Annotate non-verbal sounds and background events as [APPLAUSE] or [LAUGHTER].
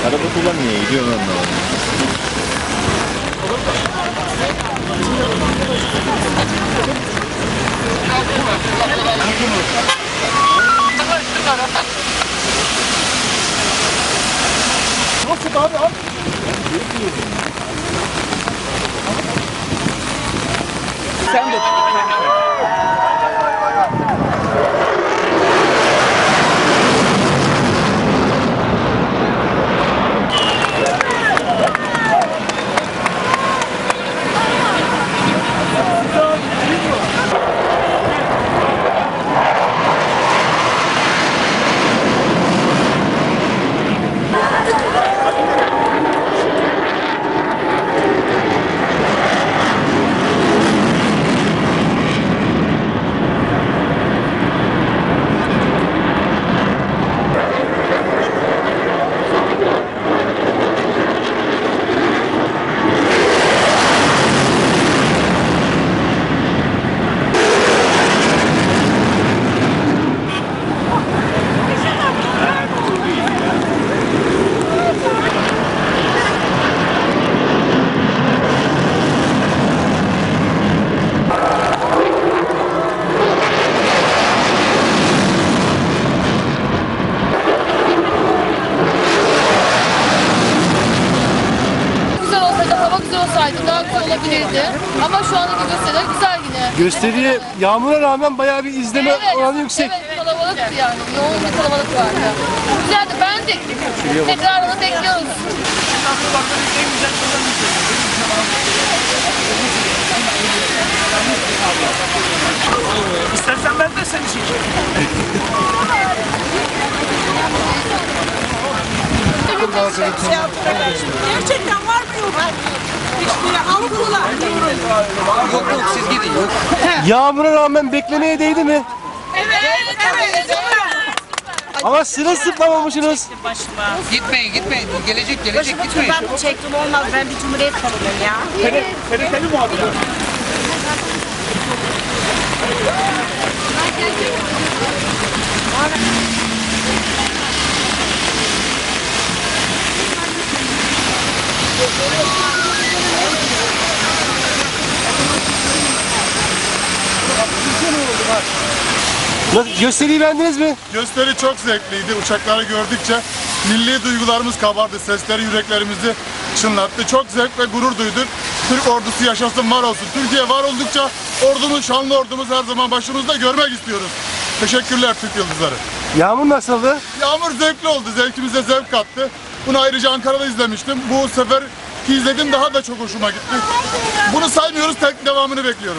アラブトバニエいるようなんう abi? Sen de. Güzel olsaydı, hava güzel olsaydı daha güzel olabilirdi. Ama şu andaki gösteriler güzel yine. Gösteriye yağmura rağmen bayağı bir izleme oranı yüksek. Evet, kalabalıktı yani. Yoğun bir kalabalık vardı. Güzeldi, beğendik. Tekrarını bekliyoruz. İstersen ben de seni çekeyim. Gerçekten var mı yok? İşte algılar. Yağmura rağmen beklemeye değdi mi? Evet, evet. Ama sırılsıklamamışsınız. Gitmeyin gitmeyin. Gelecek gelecek gitmeyin. Ben bu çektim olmaz. Ben bir cumhuriyet kadınıyım ya. TRT'li muhabir. [LAUGHS] Nasıl, gösteriyi beğendiniz mi? Gösteri çok zevkliydi. Uçakları gördükçe milli duygularımız kabardı. Sesleri yüreklerimizi çınlattı. Çok zevk ve gurur duyduk. Türk ordusu yaşasın, var olsun. Türkiye var oldukça ordumuz, şanlı ordumuz her zaman başımızda görmek istiyoruz. Teşekkürler Türk Yıldızları. Yağmur nasıldı? Yağmur zevkli oldu. Zevkimize zevk kattı. Bunu ayrıca Ankara'da izlemiştim. Bu sefer izledim daha da çok hoşuma gitti. Bunu saymıyoruz, tek devamını bekliyoruz.